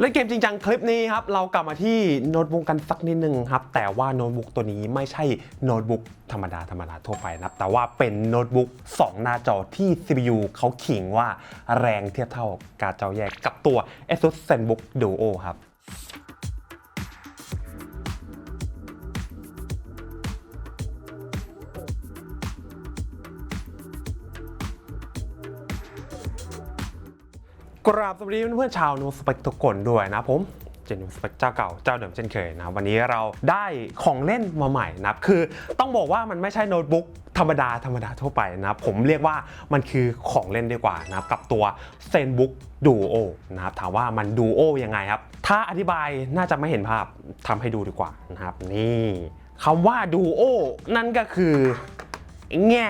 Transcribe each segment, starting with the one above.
เล่นเกมจริงจังคลิปนี้ครับ เรากลับมาที่โน้ตบุ๊กกันสักนิดนึงครับ แต่ว่าโน้ตบุ๊กตัวนี้ไม่ใช่โน้ตบุ๊กธรรมดาธรรมดาทั่วไปนะครับ แต่ว่าเป็นโน้ตบุ๊ก2 หน้าจอที่ CPU เขาขิงว่าแรงเทียบเท่าการดจอแยกกับตัว ASUS ZenBook Duo ครับ กราบสวัสดีเพื่อนๆชาวนูสเปกทุกคนด้วยนะผมเจนูสเปกเจ้าเก่าเจ้าเดิมเช่นเคยนะวันนี้เราได้ของเล่นมาใหม่นะคือต้องบอกว่ามันไม่ใช่โน้ตบุ๊กธรรมดาธรรมดาทั่วไปนะผมเรียกว่ามันคือของเล่นดีกว่านะกับตัว ZenBook Duo นะครับถามว่ามัน Duo ยังไงครับ ถ้าอธิบายน่าจะไม่เห็นภาพทำให้ดูดีกว่านะครับ นี่คำว่า Duo นั่นก็คือแง่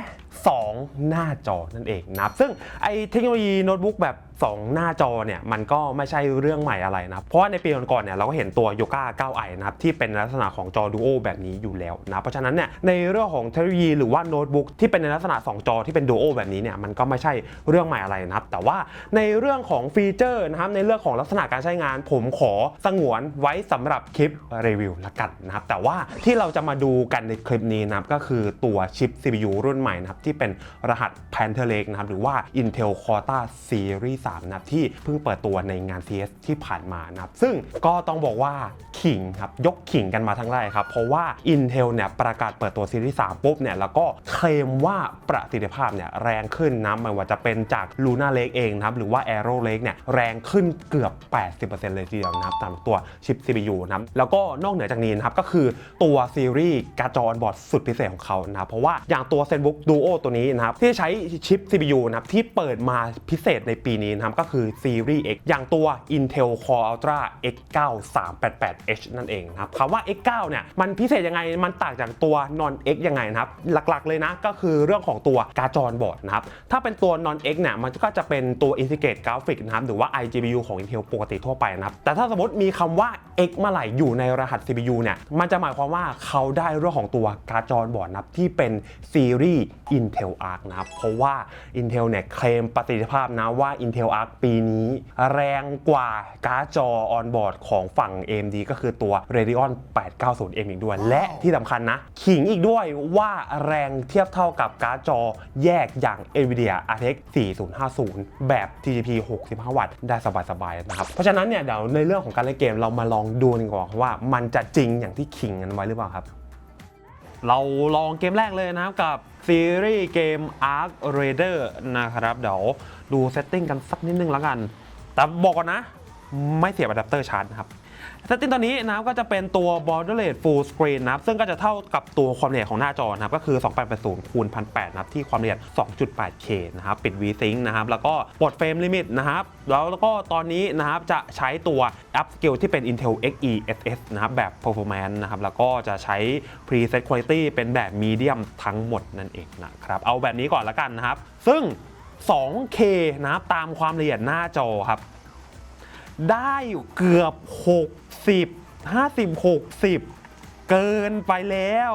2หน้าจอนั่นเองนะครับซึ่งไอเทคโนโลยีโน้ตบุ๊กแบบ 2 หน้าจอเนี่ยมันก็ไม่ใช่เรื่องใหม่อะไรนะเพราะว่าในปีก่อนๆเนี่ยเราก็เห็นตัว Yoga 9i นะครับที่เป็นลักษณะของจอดูโอแบบนี้อยู่แล้วนะเพราะฉะนั้นเนี่ยในเรื่องของเทคโนโลยีหรือว่าโน้ตบุ๊กที่เป็นในลักษณะ 2 จอที่เป็นดูโอแบบนี้เนี่ยมันก็ไม่ใช่เรื่องใหม่อะไรนะครับแต่ว่าในเรื่องของฟีเจอร์นะครับในเรื่องของลักษณะการใช้งาน ผมขอสงวนไว้สำหรับคลิปรีวิวละกันนะครับแต่ว่าที่เราจะมาดูกันในคลิปนี้นะครับก็คือตัวชิป CPU รุ่นใหม่นะครับที่เป็นรหัส Panther Lake นะครับหรือว่า Intel Corta Series 3นะครับที่เพิ่งเปิดตัวในงาน CS ที่ผ่านมานะครับซึ่งก็ต้องบอกว่าขิงครับยกขิงกันมาทั้งแรกครับเพราะว่า Intel เนี่ยประกาศเปิดตัว Series 3ปุ๊บเนี่ยแล้วก็เคลมว่าประสิทธิภาพเนี่ยแรงขึ้นนะไม่ว่าจะเป็นจาก Luna Lake เองนะครับหรือว่า Arrow Lake เนี่ยแรงขึ้นเกือบ 80%เลยทีเดียวนะครับตามตัวชิป CPU นะครับแล้วก็นอกเหนือจากนี้นะครับก็คือตัวซีรีส์การ์ดจอ on board สุดพิเศษของเขานะครับเพราะว่าอย่างตัว ZenBook Duo ตัวนี้นะครับที่ใช้ชิป CPU นะครับที่เปิดมาพิเศษในปีนี้นะครับก็คือซีรีส์ X อย่างตัว Intel Core Ultra X9 388H นั่นเองนะครับคำว่า X9 เนี่ยมันพิเศษยังไงมันต่างจากตัว Non X ยังไงนะครับหลักๆเลยนะก็คือเรื่องของตัวการ์ดจอบอร์ดนะครับถ้าเป็นตัว Non X เนี่ยมันก็จะเป็นตัว Integrated Graphics นะครับหรือว่า iGPU ของ Intel ปกติทั่วไปนะครับแต่ถ้าสมมติมีคำว่า X เมื่อไหร่อยู่ในรหัส CPU เนี่ย มันจะหมายความว่าเขาได้เรื่องของตัวการ์ดจอ on board นะครับที่เป็นซีรีส์ Intel Arc นะครับเพราะว่า Intel เนี่ยเคลมประสิทธิภาพนะว่า Intel Arc ปีนี้ แรงกว่าการ์ดจอ on board ของฝั่ง AMD ก็คือตัว Radeon 890M อีกด้วย และที่สำคัญนะ ขิงอีกด้วยว่าแรงเทียบเท่ากับการ์ดจอแยกอย่าง NVIDIA RTX 4050 แบบ TDP 65 วัตต์ได้สบายๆนะครับ เพราะฉะนั้นเนี่ยเดี๋ยวในเรื่องของการเล่นเกมเรามาลองดูหนึ่งก่อนว่ามันจะจริงอย่างที่คิงกันไว้หรือเปล่าครับ เราลองเกมแรกเลยนะครับกับซีรีส์เกม Arc Raider นะครับ เดี๋ยวดูเซตติ้งกันสักนิดนึงแล้วกัน แต่บอกก่อนนะ ไม่เสียบอะแดปเตอร์ชาร์จนะครับ เซตติ้งตอนนี้นะครับก็จะเป็นตัว borderless full screen นะครับซึ่งก็จะเท่ากับตัวความละเอียดของหน้าจอนะครับก็คือ 2880คูณ1080นะครับที่ความละเอียด 2.8K นะครับปิด VSync นะครับแล้วก็ปลดเฟรมลิมิตนะครับแล้วแล้วก็ตอนนี้นะครับจะใช้ตัว upscale ที่เป็น Intel Xe SS นะครับแบบ performance นะครับแล้วก็จะใช้ preset quality เป็นแบบ medium ทั้งหมดนั่นเองนะครับเอาแบบนี้ก่อนละกันนะครับซึ่ง 2K นะครับตามความละเอียดหน้าจอครับ ได้อยู่เกือบ 60 50 60 เกินไปแล้ว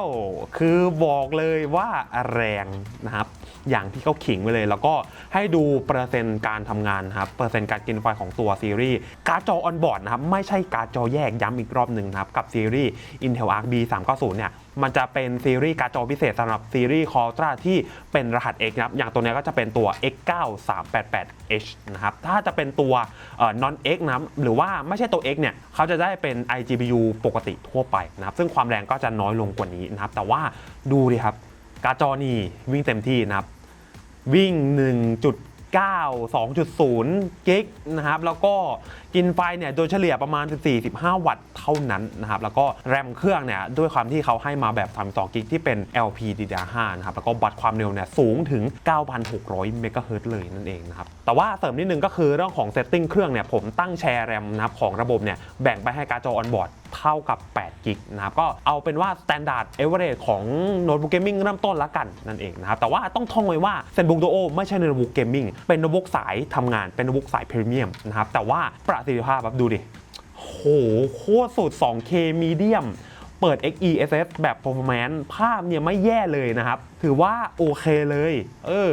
คือบอกเลยว่าแรงนะครับ อย่างที่เขาขิงไว้เลย แล้วก็ให้ดูเปอร์เซ็นต์การทำงานครับ เปอร์เซ็นต์การกินไฟของตัวซีรีส์ การ์ดจอออนบอร์ดนะครับ ไม่ใช่การ์ดจอแยกย้ำอีกรอบหนึ่งนะครับ กับซีรีส์ Intel Arc B 390 เนี่ย มันจะเป็นซีรีส์การ์ดจอพิเศษสำหรับซีรีส์ Qualtra ที่เป็นรหัส X นะครับอย่างตัวนี้ก็จะเป็นตัว X9 388H นะครับถ้าจะเป็นตัว non X นะครับหรือว่าไม่ใช่ตัว X เนี่ยเขาจะได้เป็น iGPU ปกติทั่วไปนะครับซึ่งความแรงก็จะน้อยลงกว่านี้นะครับแต่ว่าดูดิครับการ์ดจอนี่วิ่งเต็มที่นะครับวิ่ง 1.9 2.0 กิกนะครับแล้วก็ กินไฟเนี่ยโดยเฉลี่ยประมาณ 14-15 วัตต์เท่านั้นนะครับแล้วก็แรมเครื่องเนี่ยด้วยความที่เขาให้มาแบบ 32กิกที่เป็น LPDDR5 นะครับแล้วก็บัตรความเร็วเนี่ยสูงถึง 9,600 เมกะเฮิรตซ์เลยนั่นเองนะครับแต่ว่าเสริมนิดนึงก็คือเรื่องของเซตติ้งเครื่องเนี่ยผมตั้งแชร์แรมนะครับของระบบเนี่ยแบ่งไปให้การ์ดจอออนบอร์ดเท่ากับ 8 กิกนะครับ ก็เอาเป็นว่า Standard Average ของโน้ตบุ๊กเกมมิ่งเริ่มต้นละกันนั่นเองนะครับ แต่ว่าต้องท่องไว้ว่า ZenBook Duo ไม่ใช่โน้ตบุ๊กเกมมิ่งเป็นโน้ตบุ๊กสายทำงานเป็นโน้ตบุ๊กสายพรีเมียมนะครับ แต่ว่าประสิทธิภาพแบบดูดิโหโคตรสุด 2K Medium เปิด XeSS แบบ performance ภาพเนี่ยไม่แย่เลยนะครับ ถือว่าโอเคเลย เออ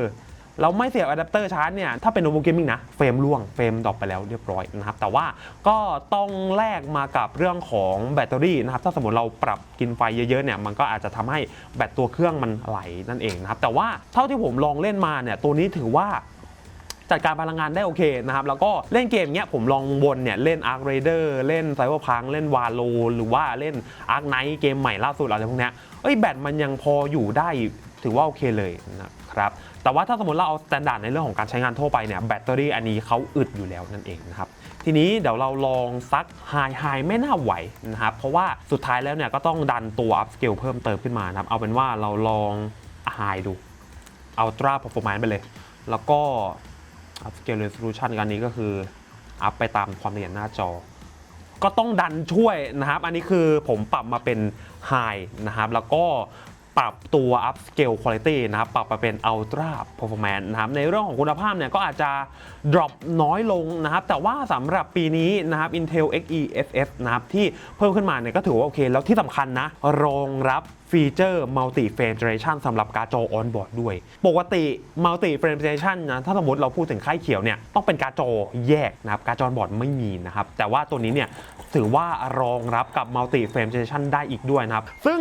แล้วไม่เสียบอะแดปเตอร์ชาร์จเนี่ย ถ้าเป็นโนบุเกมมิ่งนะ เฟรมร่วง เฟรมดรอปไปแล้วเรียบร้อยนะครับ แต่ว่าก็ต้องแลกมากับเรื่องของแบตเตอรี่นะครับ ถ้าสมมติเราปรับกินไฟเยอะๆเนี่ย มันก็อาจจะทำให้แบตตัวเครื่องมันไหลนั่นเองนะครับ แต่ว่าเท่าที่ผมลองเล่นมาเนี่ย ตัวนี้ถือว่า จัดการพลังงานได้โอเคนะครับแล้วก็เล่นเกมเนี้ยผมลองวนเนี่ยเล่น Ark Raider เล่น Cyberpunk เล่น Valo หรือว่าเล่น Ark Knight เกมใหม่ล่าสุดอะไรพวกเนี้ยเอ้ยแบตมันยังพออยู่ได้ถือว่าโอเคเลยนะครับแต่ว่าถ้าสมมติเราเอาสแตนดาร์ดในเรื่องของการใช้งานทั่วไปเนี่ยแบตเตอรี่อันนี้เขาอึดอยู่แล้วนั่นเองนะครับทีนี้เดี๋ยวเราลองซักไฮไฮไม่น่าไหวนะครับเพราะว่าสุดท้ายแล้วเนี่ยก็ต้องดันตัว up scale เพิ่มเติมขึ้นมานะครับเอาเป็นว่าเราลองไฮดู Ultra Performance ไปเลย แล้วก็ up scale resolution กันนี้ก็คืออัพไปตามความละเอียดหน้าจอ ก็ต้องดันช่วยนะครับ อันนี้คือผมปรับมาเป็น high นะครับ แล้วก็ ปรับตัว up scale quality นะครับ ปรับมาเป็น ultra performance นะครับ ในเรื่องของคุณภาพเนี่ยก็อาจจะ drop น้อยลงนะครับ แต่ว่าสำหรับปีนี้นะครับ Intel Xe SS นะครับ ที่เพิ่มขึ้นมาเนี่ยก็ถือว่าโอเค แล้วที่สำคัญนะ รองรับฟีเจอร์ multi frame generation สำหรับการ์ดจอ on board ด้วย ปกติ multi frame generation นะ ถ้าสมมติเราพูดถึงค่ายเขียวเนี่ย ต้องเป็นการ์ดจอแยกนะครับ การ์ดจอ on board ไม่มีนะครับ แต่ว่าตัวนี้เนี่ย ถือว่ารองรับกับ multi frame generation ได้อีกด้วยนะครับ ซึ่ง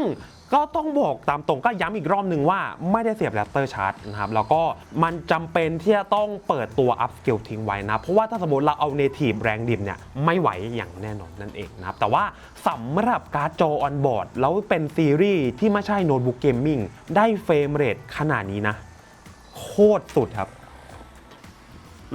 ก็ต้องบอกตามตรงก็ย้ำอีกรอบหนึ่งว่าไม่ได้เสียบแรปเตอร์ชาร์จนะครับแล้วก็มันจำเป็นที่จะต้องเปิดตัว up scale ทิ้งไว้นะ เพราะว่าถ้าสมมติเราเอา native แรงดิมเนี่ยไม่ไหวอย่างแน่นอนนั่นเองนะครับ แต่ว่าสำหรับการ์ดจอ on board แล้วเป็นซีรีส์ที่ไม่ใช่โน้ตบุ๊กเกมมิ่งได้เฟรมเรทขนาดนี้นะ โคตรสุดครับ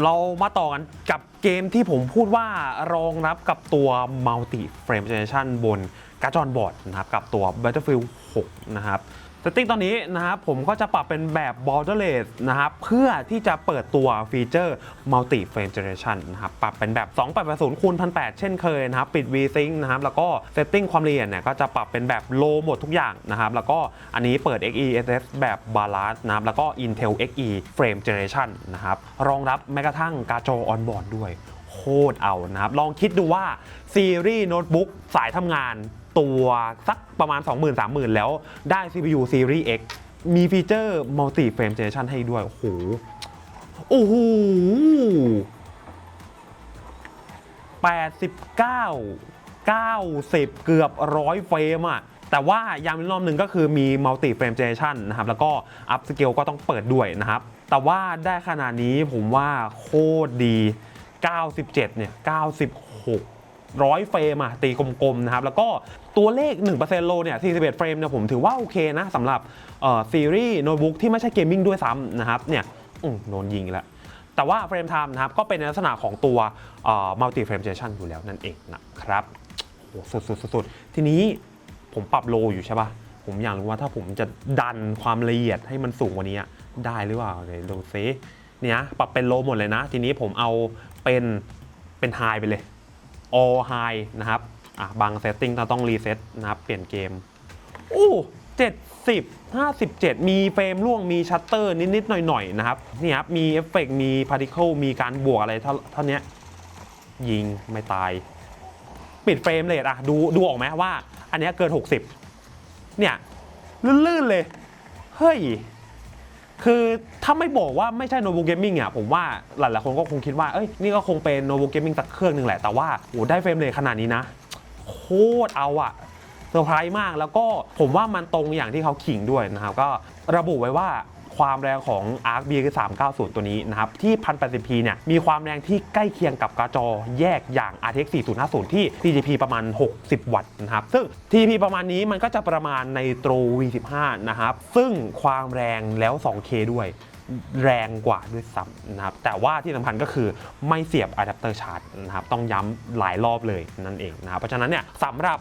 เรามาต่อกันกับเกมที่ผมพูดว่ารองรับกับตัว Multi Frame Generation บน การ์ดจอบอร์ดนะครับกับตัว Battlefield 6 นะครับสติ๊กตอนนี้นะครับผมก็จะปรับเป็นแบบ borderless นะครับเพื่อที่จะเปิดตัวฟีเจอร์ multi frame generation นะครับปรับเป็นแบบ 280คูณ1008 เช่นเคยนะครับปิด VSync นะครับแล้วก็ setting ความละเอียดเนี่ยก็จะปรับเป็นแบบ low หมดทุกอย่างนะครับแล้วก็อันนี้เปิด XeSS แบบ balance นะครับแล้วก็ Intel Xe frame generation นะครับรองรับแม้กระทั่งการ์ดจอ on board ด้วย โคตรเอานะครับ ลองคิดดูว่าซีรีส์โน้ตบุ๊กสายทำงานตัวสักประมาณ 20,000 30,000 แล้วได้ CPU Series X มีฟีเจอร์ Multi Frame Generation ให้ด้วย โอ้โห โอ้โห89 90 เกือบ100เฟรมอะแต่ว่าย้ำอีรอบหนึ่งก็คือมี Multi Frame Generation นะครับ แล้วก็ Up Scale ก็ต้องเปิดด้วยนะครับ แต่ว่าได้ขนาดนี้ผมว่าโคตรดี 97 เนี่ย 96ร้อยเฟรมอะตีกลมๆนะครับ แล้วก็ตัวเลข 1%โลเนี่ย41เฟรมเนี่ยผมถือว่าโอเคนะสำหรับซีรีส์โน้ตบุ๊กที่ไม่ใช่เกมมิ่งด้วยซ้ำนะครับเนี่ยโดนยิงแล้ว แต่ว่าเฟรมไทม์นะครับ ก็เป็นลักษณะของตัวมัลติเฟรมเจชันอยู่แล้วนั่นเองนะครับโอ้สุดสุดสุดทีนี้ผมปรับโลอยู่ใช่ปะผมอยากรู้ว่าถ้าผมจะดันความละเอียดให้มันสูงกว่านี้ได้หรือเปล่าเดี๋ยวดูซิเนี่ยปรับเป็นโลหมดเลยนะ ทีนี้ผมเอา เป็นเป็นไฮไปเลย all high นะครับอะบางเซตติ้งเราต้องรีเซ็ตนะครับ เปลี่ยนเกม โอ้70 57มีเฟรมร่วงมีชัตเตอร์นิดๆ หน่อย ๆ นะครับ นี่ครับ มีเอฟเฟกต์มีพาร์ติเคิลมีการบวกอะไรเท่าเท่านี้ยิงไม่ตาย ปิดเฟรมเรทอะดูดูออกไหมว่า อันเนี้ยเกิน 60 เนี่ย ลื่น ๆ เลย เฮ้ย คือถ้าไม่บอกว่าไม่ใช่โนบูเกมมิ่งอะผมว่าหลายๆคนก็คงคิดว่าเอ้ยนี่ก็คงเป็นโนบูเกมมิ่งสักเครื่องหนึ่งแหละ แต่ว่าโหได้เฟรมเรทขนาดนี้นะ โคตรเอาอะเซอร์ไพรส์มากแล้วก็ผมว่ามันตรงอย่างที่เขาขิงด้วยนะครับ ก็ระบุไว้ว่า ความแรงของ Arc B 390 ตัวนี้นะครับที่ 1080p เนี่ยมีความแรงที่ใกล้เคียงกับการ์จอแยกอย่าง RTX 4050 ที่ TDP ประมาณ 60 วัตต์นะครับซึ่ง TDP ประมาณนี้มันก็จะประมาณใน Tro V15 นะครับซึ่งความแรงแล้ว 2K ด้วยแรงกว่าด้วยซ้ำนะครับแต่ว่าที่สำคัญก็คือไม่เสียบอะแดปเตอร์ชาร์จนะครับต้องย้ำหลายรอบเลยนั่นเองนะครับเพราะฉะนั้นเนี่ยสำหรับ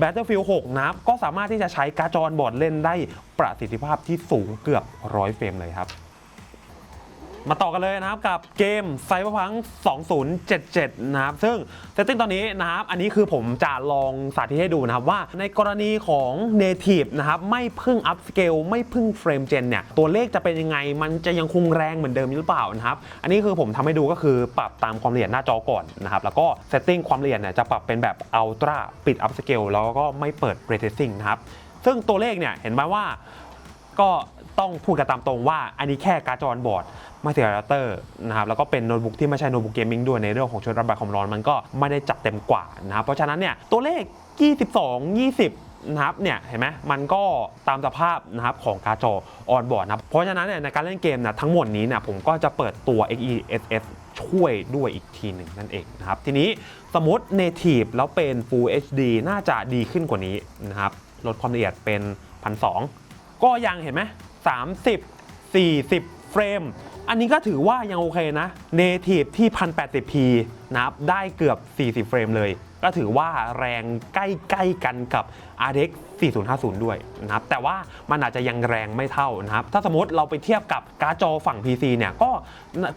Battlefield 6 นะครับ ก็สามารถที่จะใช้การ์ดจอบอร์ดเล่นได้ประสิทธิภาพที่สูงเกือบร้อยเฟรมเลยครับ มาต่อกันเลยนะครับกับเกม Cyberpunk 2077 นะครับ ซึ่งเซตติ้งตอนนี้นะครับ อันนี้คือผมจะลองสาธิตให้ดูนะครับ ว่าในกรณีของ Native นะครับ ไม่พึ่ง Up Scale ไม่พึ่ง Frame Gen เนี่ย ตัวเลขจะเป็นยังไง มันจะยังคงแรงเหมือนเดิมหรือเปล่านะครับ อันนี้คือผมทำให้ดูก็คือปรับตามความละเอียดหน้าจอก่อนนะครับ แล้วก็เซตติ้งความละเอียดเนี่ยจะปรับเป็นแบบ Ultra ปิด Up Scale แล้วก็ไม่เปิด Ray Tracing นะครับซึ่งตัวเลขเนี่ยเห็นไหมว่าก็ต้องพูดกันตามตรงว่าอันนี้แค่การ์ดจอบอร์ด ไม่เสียอะเตอร์นะครับแล้วก็เป็นโน้ตบุ๊กที่ไม่ใช่โน้ตบุ๊กเกมมิ่งด้วยในเรื่องของชุดระบายความร้อนมันก็ไม่ได้จัดเต็มกว่านะครับเพราะฉะนั้นเนี่ยตัวเลข 22 20นะครับเนี่ยเห็นไหมมันก็ตามสภาพนะครับของการ์ดจอออนบอร์ดนะเพราะฉะนั้นเนี่ยในการเล่นเกมนะทั้งหมดนี้เนี่ยผมก็จะเปิดตัว XeSS ช่วยด้วยอีกทีหนึ่งนั่นเองนะครับ ทีนี้สมมติ Native แล้วเป็น Full HD น่าจะดีขึ้นกว่านี้นะครับลดความละเอียดเป็น 1,200 ก็ยังเห็นไหม30 40 เฟรม อันนี้ก็ถือว่ายังโอเคนะ Native ที่ 1080p นะครับได้เกือบ 40 เฟรมเลย ก็ถือว่าแรงใกล้ๆกันกับ RTX 4050 ด้วยนะครับแต่ว่ามันอาจจะยังแรงไม่เท่านะครับถ้าสมมติเราไปเทียบกับการ์ดจอฝั่ง PC เนี่ยก็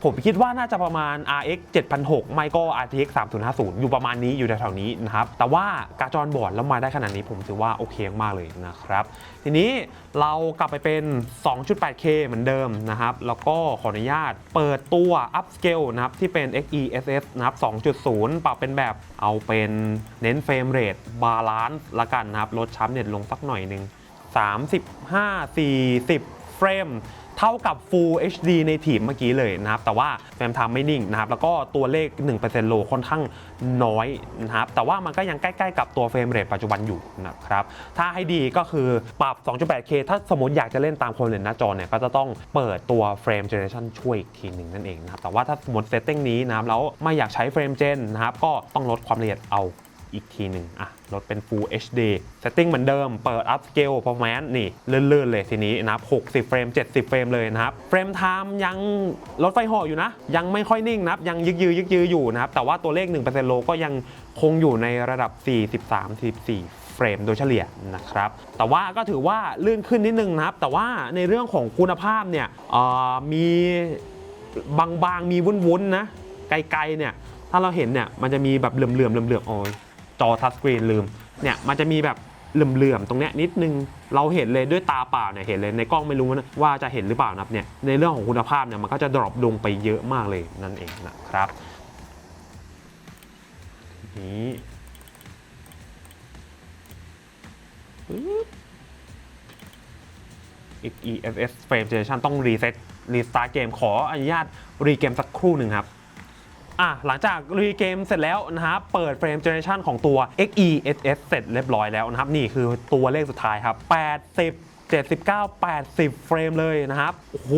ผมคิดว่าน่าจะประมาณ RX 7006 ไม่ก็ RTX 3050 อยู่ประมาณนี้อยู่แถวๆนี้นะครับแต่ว่าการ์ดจอบอร์ดแล้วมาได้ขนาดนี้ผมถือว่าโอเคมากเลยนะครับทีนี้เรากลับไปเป็น 2.8K เหมือนเดิมนะครับแล้วก็ขออนุญาตเปิดตัว upscale นะครับที่เป็น XeSS นะครับ 2.0 ปรับเป็นแบบเอาเป็นเน้นเฟรมเรทบาลานซ์ละกันนะครับลดช้ำเน็ตลงสักหน่อยหนึ่ง35 40 เฟรม เท่ากับ Full HD ในทีมเมื่อกี้เลยนะครับ แต่ว่าแฟรมไทม์ไม่นิ่งนะครับ แล้วก็ตัวเลข 1%โลค่อนข้างน้อยนะครับ แต่ว่ามันก็ยังใกล้ๆกับตัวเฟรมเรทปัจจุบันอยู่นะครับ ถ้าให้ดีก็คือปรับ 2.8K ถ้าสมมติอยากจะเล่นตามความเร็วหน้าจอเนี่ย ก็จะต้องเปิดตัวเฟรมเจเนเรชันช่วยอีกทีหนึ่งนั่นเองนะครับ แต่ว่าถ้าสมมติเซตติ้งนี้นะครับแล้วไม่อยากใช้เฟรมเจนนะครับ ก็ต้องลดความละเอียดเอา อีกทีหนึ่งอะลดเป็น Full HD Setting เหมือนเดิม เปิด Upscale Performance นี่เลื่อนๆเลยทีนี้นะครับ60 เฟรม 70 เฟรมเลยนะครับ เฟรมไทม์ยังรถไฟหาะอยู่นะ ยังไม่ค่อยนิ่งนะครับ ยังยึกยือยึกยืออยู่นะครับ แต่ว่าตัวเลข 1%โลก็ยังคงอยู่ในระดับ 43 44เฟรมโดยเฉลี่ยนะครับ แต่ว่าก็ถือว่าลื่นขึ้นนิดนึงนะครับ แต่ว่าในเรื่องของคุณภาพเนี่ยมีบางๆ มีวุ้นๆนะ ไกลๆเนี่ย ถ้าเราเห็นเนี่ย มันจะมีแบบเหลื่อมๆเหลื่อมๆโอ้ย จอทัชสกรีนลืมเนี่ยมันจะมีแบบเหลื่อมๆตรงเนี้ยนิดนึงเราเห็นเลยด้วยตาเปล่าเนี่ยเห็นเลยในกล้องไม่รู้ว่าจะเห็นหรือเปล่านะครับเนี่ยในเรื่องของคุณภาพเนี่ยมันก็จะดรอปลงไปเยอะมากเลยนั่นเองนะครับนี้ปึ๊บ EFS Frame Generation ต้องรีเซ็ตรีสตาร์เกมขออนุญาตรีเกมสักครู่หนึ่งครับ อะหลังจากรีเกมเสร็จแล้วนะครับเปิดเฟรมเจเนเรชันของตัว XeSS เสร็จเรียบร้อยแล้วนะครับ นี่คือตัวเลขสุดท้ายครับ80 79 80 เฟรมเลยนะครับ โอ้โห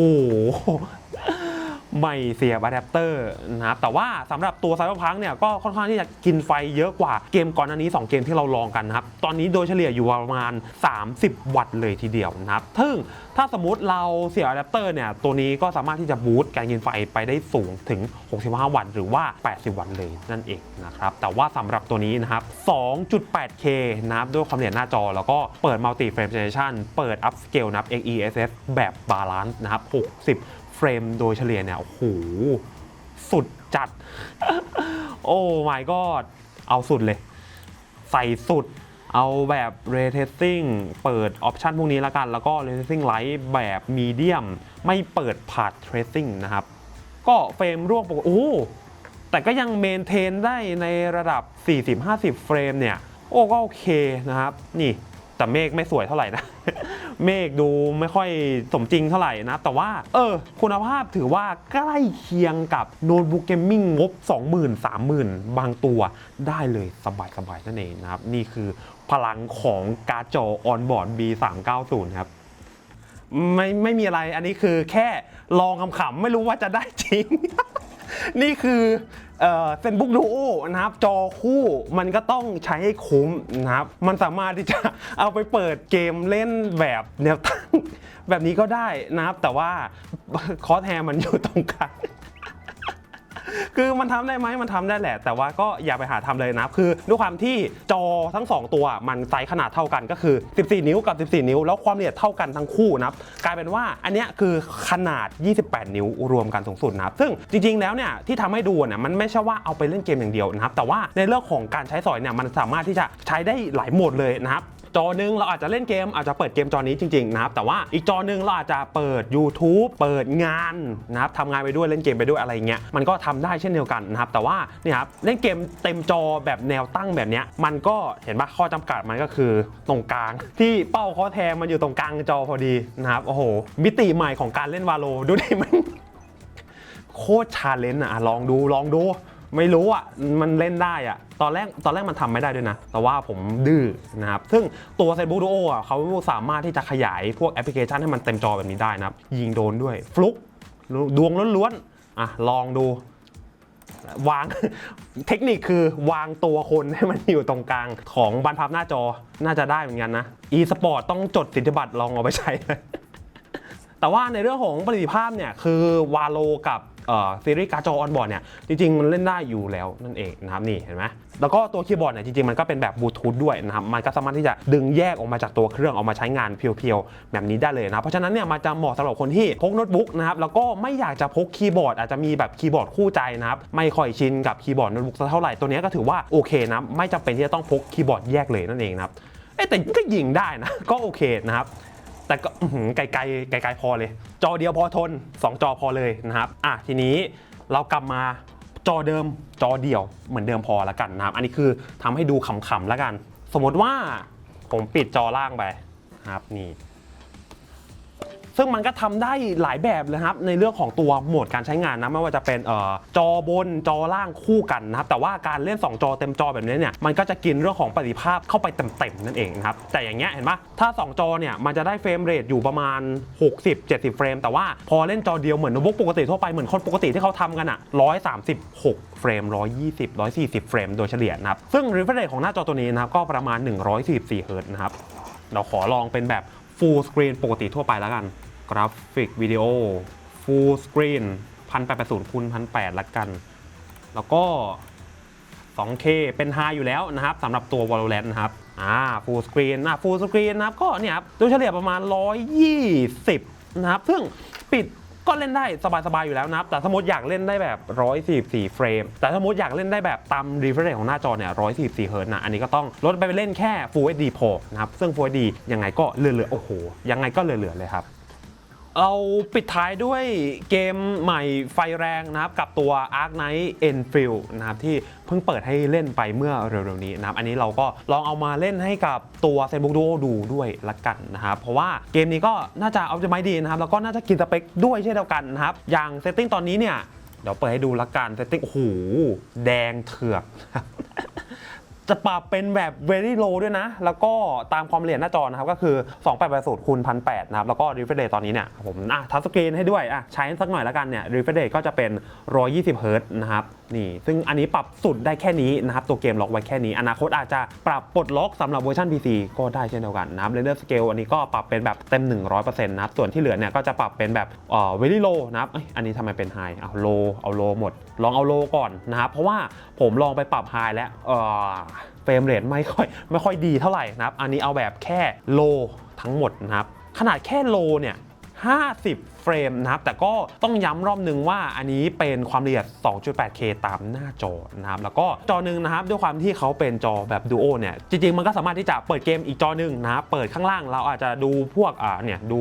ไม่เสียบอะแดปเตอร์นะครับแต่ว่าสำหรับตัวไซ b ร์พังเนี่ยก็ค่อนข้างที่จะกินไฟเยอะกว่าเกมก่อนอันนี้ 2 เกมที่เราลองกันนะครับ ตอนนี้โดยเฉลี่ยอยู่ประมาณ 30 วัตต์เลยทีเดียวนะครับซึ่งถ้าสมมติเราเสียบอะแดปเตอร์เนี่ยตัวนี้ก็สามารถที่จะบูตการกินไฟไปได้สูงถึง 65 วัตต์หรือว่า 80 วัตต์เลยนั่นเองนะครับแต่ว่าสำหรับตัวนี้นะครับ 2.8K นะครับด้วยความละเอียดหน้าจอ แล้วก็เปิด Multi Frame Generation เปิด Upscale นะครับ XeSS แบบบาลานซ์นะครับ60 เฟรมโดยเฉลี่ยเนี่ย โอ้โห สุดจัด โอ้ my god เอาสุดเลย ใส่สุด เอาแบบ Ray Tracing เปิดออปชันพวกนี้แล้วกัน แล้วก็ Ray Tracing Light แบบ Medium ไม่เปิด Path Tracing นะครับ ก็เฟรมร่วงปกติโอ้ แต่ก็ยังเมนเทนได้ในระดับ 40-50 เฟรมเนี่ย โอ้ก็โอเคนะครับ นี่ แต่เมฆไม่สวยเท่าไหร่นะ เมฆดูไม่ค่อยสมจริงเท่าไหร่นะ แต่ว่า เออ คุณภาพถือว่าใกล้เคียงกับโน้ตบุ๊กเกมมิ่งงบ 20,000 30,000 บางตัวได้เลยสบายๆนั่นเองนะครับ นี่คือพลังของการ์ดจอออนบอร์ด B390 ครับไม่ไม่มีอะไรอันนี้คือแค่ลองขำๆไม่รู้ว่าจะได้จริง นี่คือ เซนบุ๊กดูโอนะครับ จอคู่มันก็ต้องใช้ให้คุ้มนะครับ มันสามารถที่จะเอาไปเปิดเกมเล่นแบบแนวตั้งแบบนี้ก็ได้นะครับ แต่ว่าคอสแฮมันอยู่ตรงกลาง คือมันทำได้ไหมมันทำได้แหละ แต่ว่าก็อย่าไปหาทำเลยนะ คือด้วยความที่จอทั้ง 2 ตัวมันไซส์ขนาดเท่ากันก็คือ 14 นิ้วกับ 14 นิ้ว แล้วความละเอียดเท่ากันทั้งคู่นะครับกลายเป็นว่าอันนี้คือขนาด 28 นิ้วรวมกันสูงสุดนะครับซึ่งจริงๆแล้วเนี่ยที่ทำให้ดูเนี่ยมันไม่ใช่ว่าเอาไปเล่นเกมอย่างเดียวนะครับแต่ว่าในเรื่องของการใช้สอยเนี่ยมันสามารถที่จะใช้ได้หลายโหมดเลยนะครับ จอหนึ่งเราอาจจะเล่นเกมอาจจะเปิดเกมจอนี้จริงๆนะครับแต่ว่าอีกจอหนึ่งเราอาจจะเปิด YouTube เปิดงานนะครับทำงานไปด้วยเล่นเกมไปด้วยอะไรเงี้ยมันก็ทำได้เช่นเดียวกันนะครับแต่ว่านี่ครับเล่นเกมเต็มจอแบบแนวตั้งแบบเนี้ยมันก็เห็นปะข้อจำกัดมันก็คือตรงกลาง ที่เป้าข้อแทงมันอยู่ตรงกลางจอพอดีนะครับโอ้โหมิติใหม่ของการเล่นวาโลดูดิมันโคตรชาเลนจ์อะลองดูลองดู ไม่รู้อะมันเล่นได้อะตอนแรกตอนแรกมันทำไม่ได้ด้วยนะ แต่ว่าผมดื้อนะครับ ซึ่งตัว Facebook Duo อะเขาสามารถที่จะขยายพวกแอปพลิเคชันให้มันเต็มจอแบบนี้ได้นะครับ ยิงโดนด้วย ฟลุกดวงล้วนๆอะลองดูวางเทคนิคคือวางตัวคนให้มันอยู่ตรงกลางของบรรพับหน้าจอน่าจะได้เหมือนกันนะ e สปอร์ตต้องจดสิทธิบัตรลองเอาไปใช้เลยแต่ว่าในเรื่องของประสิทธิภาพเนี่ยคือวาโลกับ ซีรีส์การ์ดจอออนบอร์ดเนี่ยจริงๆมันเล่นได้อยู่แล้วนั่นเองนะครับนี่เห็นไหมแล้วก็ตัวคีย์บอร์ดเนี่ยจริงๆมันก็เป็นแบบบลูทูธด้วยนะครับมันก็สามารถที่จะดึงแยกออกมาจากตัวเครื่องออกมาใช้งานเพียวๆ แบบนี้ได้เลยนะเพราะฉะนั้นเนี่ยมันจะเหมาะสำหรับคนที่พกโน้ตบุ๊กนะครับแล้วก็ไม่อยากจะพกคีย์บอร์ดอาจจะมีแบบคีย์บอร์ดคู่ใจนะครับไม่ค่อยชินกับคีย์บอร์ดโน้ตบุ๊กสักเท่าไหร่ตัวนี้ก็ถือว่าโอเคนะไม่จำเป็นที่จะต้องพกคีย์บอร์ดแยกเลยนั่นเองนะครับเอ๊แต่ก็ยิงได้นะก็โอเคนะครับ แต่ก็อื้อหือไกลๆไกลๆพอเลย จอเดียวพอทน 2 จอพอเลยนะครับอะทีนี้เรากลับมาจอเดิมจอเดียวเหมือนเดิมพอละกันนะครับ อันนี้คือทำให้ดูขำๆละกัน สมมติว่าผมปิดจอล่างไปนะครับนี่ ซึ่งมันก็ทำได้หลายแบบเลยครับในเรื่องของตัวโหมดการใช้งานนะไม่ว่าจะเป็นออจอบนจอล่างคู่กันนะครับแต่ว่าการเล่น 2 จอเต็มจอแบบนี้เนี่ยมันก็จะกินเรื่องของประสิทธิภาพเข้าไปเต็มๆนั่นเองนะครับแต่อย่างเงี้ยเห็นปะถ้า 2 จอเนี่ยมันจะได้เฟรมเรทอยู่ประมาณ 60-70 เฟรม แต่ว่าพอเล่นจอเดียวเหมือนโน้ตบุ๊กปกติทั่วไปเหมือนคนปกติที่เขาทำกันอะ136 เฟรม 120 140 เฟรมโดยเฉลี่ยนะครับซึ่ง refresh rate ของหน้าจอตัวนี้นะครับก็ประมาณ 144เฮิร์ตนะครับเราขอลองเป็นแบบ full screen ปกติทั่วไปแล้วกัน กราฟิกวิดีโอ full screen 1880คูณ1008ละกัน แล้วก็ 2K เป็น high อยู่แล้วนะครับสำหรับตัว Valorant นะครับอ่า full screen อะ full screen นะครับก็เนี่ยครับโดยเฉลี่ยประมาณ 120 นะครับ ซึ่งปิดก็เล่นได้สบายๆอยู่แล้วนะครับ แต่สมมติอยากเล่นได้แบบ 144 เฟรม แต่สมมติอยากเล่นได้แบบตาม refresh rate ของหน้าจอเนี่ย 144 เฮิร์ตนะอันนี้ก็ต้องลดไปเล่นแค่ Full HD พอนะครับ ซึ่ง Full HD ยังไงก็เหลือๆ โอ้โห ยังไงก็เหลือๆ เลยครับ เราปิดท้ายด้วยเกมใหม่ไฟแรงนะครับ กับตัว Ark Knight Enfield นะครับที่เพิ่งเปิดให้เล่นไปเมื่อเร็วๆนี้นะครับ อันนี้เราก็ลองเอามาเล่นให้กับตัว Facebook Duo ดูด้วยละกันนะครับ เพราะว่าเกมนี้ก็น่าจะเอาจะไม่ดีนะครับ แล้วก็น่าจะกินสเปคด้วยเช่นเดียวกันนะครับ อย่างเซตติ้งตอนนี้เนี่ยเดี๋ยวเปิดให้ดูละกันเซตติ้งโอ้โหแดงเถือก จะปรับเป็นแบบ very low ด้วยนะ แล้วก็ตามความละเอียดหน้าจอนะครับ ก็คือ 2880คูณ1008นะครับ แล้วก็ refresh rate ตอนนี้เนี่ยผมอะทัชสกรีนให้ด้วยอะใช้สักหน่อยแล้วกันเนี่ย refresh rate ก็จะเป็น 120 Hz นะครับนี่ซึ่งอันนี้ปรับสุดได้แค่นี้นะครับตัวเกมล็อกไว้แค่นี้ อนาคตอาจจะปรับปลดล็อกสำหรับเวอร์ชัน PC ก็ได้เช่นเดียวกันนะครับ render scale อันนี้ก็ปรับเป็นแบบเต็ม 100%นะครับส่วนที่เหลือเนี่ยก็จะปรับเป็นแบบเอ่อ very low นะครับเอ้ยอันนี้ทำไมเป็น high เอา low เอา low หมด ลองเอา low ก่อนนะครับเพราะว่าผมลองไปปรับ high แล้วเอ่อเฟรมเรทไม่ค่อยไม่ค่อยดีเท่าไหร่นะครับอันนี้เอาแบบแค่โลทั้งหมดนะครับขนาดแค่โลเนี่ย 50 เฟรมนะครับ แต่ก็ต้องย้ำรอบนึงว่าอันนี้เป็นความละเอียด 2.8K ตามหน้าจอนะครับ แล้วก็จอหนึ่งนะครับ ด้วยความที่เขาเป็นจอแบบดูโอเนี่ย จริง ๆ มันก็สามารถที่จะเปิดเกมอีกจอหนึ่งนะครับ เปิดข้างล่างเราอาจจะดูพวกอ่าเนี่ยดู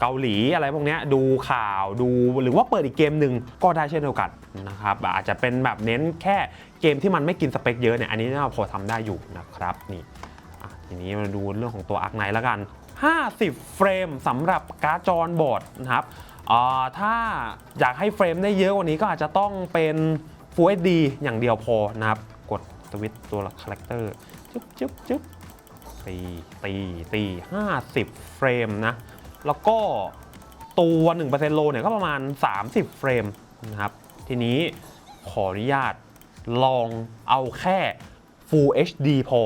เกาหลีอะไรพวกนี้ดูข่าวดูหรือว่าเปิดอีกเกมหนึ่งก็ได้เช่นเดียวกันนะครับอาจจะเป็นแบบเน้นแค่เกมที่มันไม่กินสเปคเยอะเนี่ยอันนี้น่าพอทำได้อยู่นะครับนี่ทีนี้มาดูเรื่องของตัวอาร์คไนแล้วกัน 50 เฟรมสำหรับการ์ดจอบอร์ดนะครับอ่าถ้าอยากให้เฟรมได้เยอะกว่านี้ก็อาจจะต้องเป็น Full HD อย่างเดียวพอนะครับ กดสวิตช์ตัวคาแรคเตอร์จึ๊บจึ๊บจึ๊บตีตีตี50เฟรมนะ แล้วก็ตัว1%โลเนี่ยก็ประมาณ 30 เฟรมนะครับ ทีนี้ขออนุญาตลองเอาแค่ Full HD พอ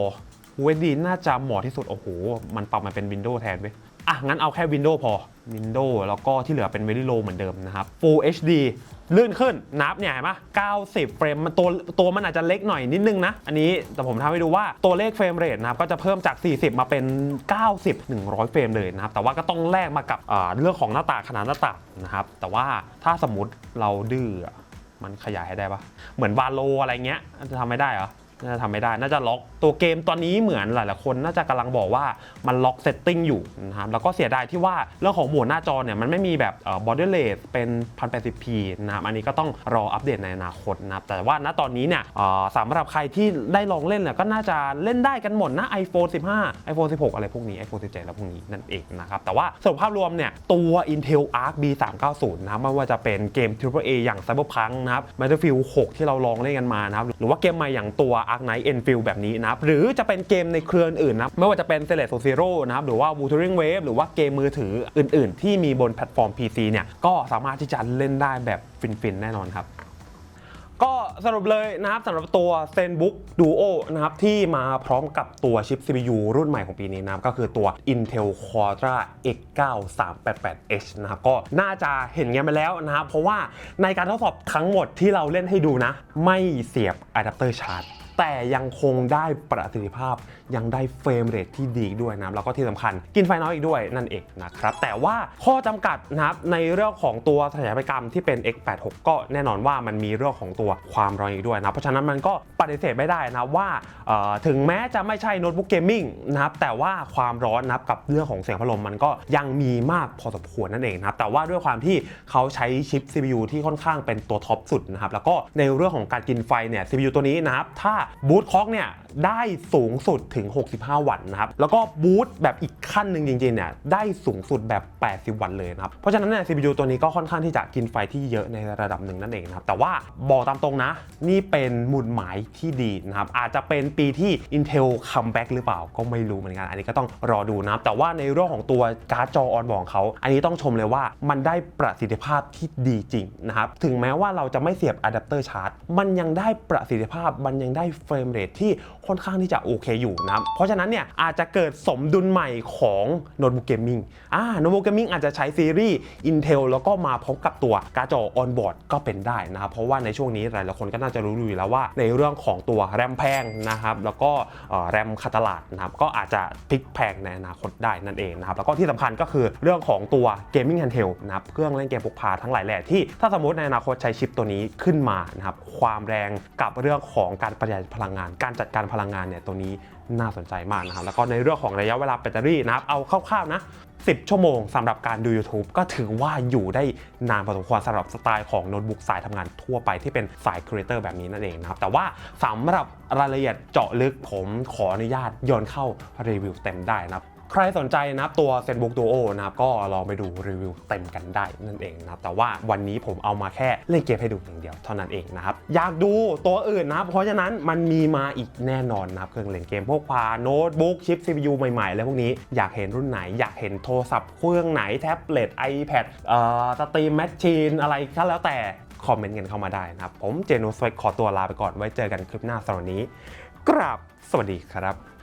Full HD น่าจะเหมาะที่สุด โอ้โห มันปรับมาเป็น Windows แทนเว้ยอะ งั้นเอาแค่ Windows พอ Windows แล้วก็ที่เหลือเป็น Very Low เหมือนเดิมนะครับ Full HD ลื่นขึ้นนับเนี่ยเห็นปะ90 เฟรมตัวตัวมันอาจจะเล็กหน่อยนิดนึงนะ อันนี้แต่ผมทำให้ดูว่าตัวเลขเฟรมเรทนะครับก็จะเพิ่มจาก 40 มาเป็น 90 100 เฟรมเลยนะครับ แต่ว่าก็ต้องแลกมากับเรื่องของหน้าตาขนาดหน้าตัดนะครับ แต่ว่าถ้าสมมติเราดื้อมันขยายให้ได้ปะเหมือนวาโลอะไรเงี้ยจะทำไม่ได้เหรอน่าจะทำไม่ได้น่าจะล็อก ตัวเกมตอนนี้เหมือนหลายๆคนน่าจะกำลังบอกว่ามันล็อกเซตติ้งอยู่นะครับแล้วก็เสียดายที่ว่าเรื่องของหมวดหน้าจอเนี่ยมันไม่มีแบบเอ่อ border rate เป็น 1080p นะครับอันนี้ก็ต้องรออัปเดตในอนาคตนะครับแต่ว่าณตอนนี้เนี่ยเอ่อสำหรับใครที่ได้ลองเล่นเนี่ยก็น่าจะเล่นได้กันหมดนะ iPhone 15 iPhone 16 อะไรพวกนี้ iPhone 17 แล้วพวกนี้นั่นเองนะครับแต่ว่าสรุปภาพรวมเนี่ยตัว Intel Arc B390 นะครับไม่ว่าจะเป็นเกม AAA อย่าง Cyberpunk นะครับ Battlefield 6 ที่เราลองเล่นกันมานะครับหรือว่าเกมใหม่อย่างตัว Arc Knight Enfield แบบนี้นะครับหรือจะเป็นเกมในเครืออื่นนะไม่ว่าจะเป็น Celeste Zero นะครับหรือว่า Wuthering Wave หรือว่าเกมมือถืออื่น ๆ ที่มีบนแพลตฟอร์ม PC เนี่ยก็สามารถที่จะเล่นได้แบบฟิน ๆ แน่นอนครับก็สรุปเลยนะครับสำหรับตัว ZenBook Duo นะครับที่มาพร้อมกับตัวชิป CPU รุ่นใหม่ของปีนี้นะครับก็คือตัว Intel Quadra X9 388H นะครับก็น่าจะเห็นกันไปแล้วนะครับเพราะว่าในการทดสอบทั้งหมดที่เราเล่นให้ดูนะ ไม่เสียบอะแดปเตอร์ชาร์จ แต่ยังคงได้ประสิทธิภาพ ยังได้เฟรมเรทที่ดีด้วยนะแล้วก็ที่สำคัญกินไฟน้อยอีกด้วยนั่นเองนะครับ แต่ว่าข้อจำกัดนะครับในเรื่องของตัวสถาปัตยกรรมที่เป็น X86 ก็แน่นอนว่ามันมีเรื่องของตัวความร้อนอีกด้วยนะ เพราะฉะนั้นมันก็ปฏิเสธไม่ได้นะว่าถึงแม้จะไม่ใช่โน้ตบุ๊กเกมมิ่งนะครับแต่ว่าความร้อนนะครับกับเรื่องของเสียงพัดลมมันก็ยังมีมากพอสมควรนั่นเองนะครับแต่ว่าด้วยความที่เขาใช้ชิป CPU ที่ค่อนข้างเป็นตัวท็อปสุดนะครับแล้วก็ในเรื่องของการกินไฟเนี่ย CPU ตัวนี้นะครับถ้าบูตคอกเนี่ยได้สูงสุดถึง 65 วัตต์นะครับ แล้วก็บูตแบบอีกขั้นหนึ่งจริงๆเนี่ยได้สูงสุดแบบ 80 วัตต์เลยนะครับ เพราะฉะนั้นเนี่ย CPU ตัวนี้ก็ค่อนข้างที่จะกินไฟที่เยอะในระดับหนึ่งนั่นเองนะครับ แต่ว่าบอกตามตรงนะ นี่เป็นหมุดหมายที่ดีนะครับ อาจจะเป็นปีที่ Intel comeback หรือเปล่าก็ไม่รู้เหมือนกัน อันนี้ก็ต้องรอดูนะครับ แต่ว่าในเรื่องของตัวการ์ดจอออนบอร์ดเขา อันนี้ต้องชมเลยว่ามันได้ประสิทธิภาพที่ดีจริงนะครับ ถึงแม้ว่าเราจะไม่เสียบอะแดปเตอร์ชาร์จ มันยังได้ประสิทธิภาพ มันยังได้เฟรมเรทที่ค่อนข้างที่จะโอเคอยู่นะครับ เพราะฉะนั้นเนี่ยอาจจะเกิดสมดุลใหม่ของโน้ตบุ๊กเกมมิ่งอ่าโน้ตบุ๊กเกมมิ่งอาจจะใช้ซีรีส์ Intel แล้วก็มาพร้อมกับตัวการ์ดจอออนบอร์ดก็เป็นได้นะครับ เพราะว่าในช่วงนี้หลายๆคนก็น่าจะรู้อยู่แล้วว่า ในเรื่องของตัวแรมแพงนะครับแล้วก็แรมคาตลาดนะครับก็อาจจะพลิกแพงในอนาคตได้นั่นเองนะครับแล้วก็ที่สำคัญก็คือเรื่องของตัวเกมมิ่ง a ฮ d เ e l นะครับเครื่องเล่นเกมพกพาทั้งหลายแหล่ที่ถ้าสมมติในอนาคตใช้ชิปตัวนี้ขึ้นมานะครับความแรงกับเรื่องของการประหยัดพลังงานการจัดการพลังงานเนี่ยตัวนี้น่าสนใจมากนะครับแล้วก็ในเรื่องของระยะเวลาแบตเตอรี่นะครับเอาคร่าวๆนะ10 ชั่วโมงสำหรับการดู YouTube ก็ถือว่าอยู่ได้นานพอสมควรสำหรับสไตล์ของโน้ตบุ๊กสายทำงานทั่วไปที่เป็นสายครีเอเตอร์แบบนี้นั่นเองนะครับ แต่ว่าสำหรับรายละเอียดเจาะลึกผมขออนุญาตย้อนเข้ารีวิวเต็มได้นะครับ ใครสนใจนะครับตัว ZenBook Duo นะครับก็ลองไปดูรีวิวเต็มกันได้นั่นเองนะครับแต่ว่าวันนี้ผมเอามาแค่เล่นเกมให้ดูอย่างเดียวเท่านั้นเองนะครับอยากดูตัวอื่นนะครับเพราะฉะนั้นมันมีมาอีกแน่นอนนะครับเครื่องเล่นเกมพวกพาโน้ตบุ๊กชิป CPU ใหม่ๆ แล้วพวกนี้อยากเห็นรุ่นไหน อยากเห็นโทรศัพท์เครื่องไหนแท็บเล็ต iPad เอ่อสตรีมแมชชีนอะไรก็แล้วแต่คอมเมนต์กันเข้ามาได้นะครับ ผมเจนูสวขอตัวลาไปก่อนไว้เจอกันคลิปหน้าสำหรับนี้ กราบสวัสดีครับ